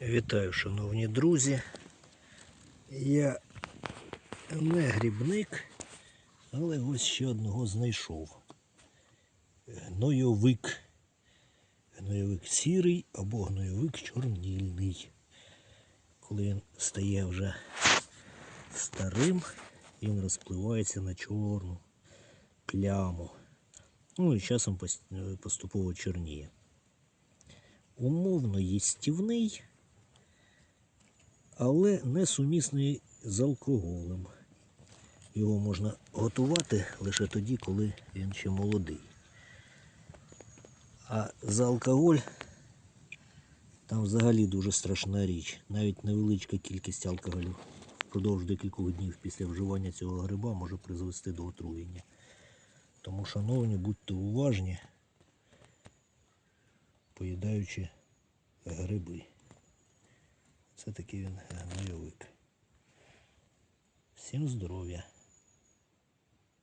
Вітаю, шановні друзі. Я не грібник, але ось ще одного знайшов. Гнойовик. Гнойовик сірий або гнойовик чорнільний. Коли він стає вже старим, він розпливається на чорну пляму. Ну і часом поступово чорніє. Умовно їстівний, але не сумісний з алкоголем. Його можна готувати лише тоді, коли він ще молодий. А за алкоголь там взагалі дуже страшна річ. Навіть невеличка кількість алкоголю впродовж декількох днів після вживання цього гриба може призвести до отруєння. Тому, шановні, будьте уважні, поїдаючи гриби. Це такий він гнойовик. Всім здоров'я!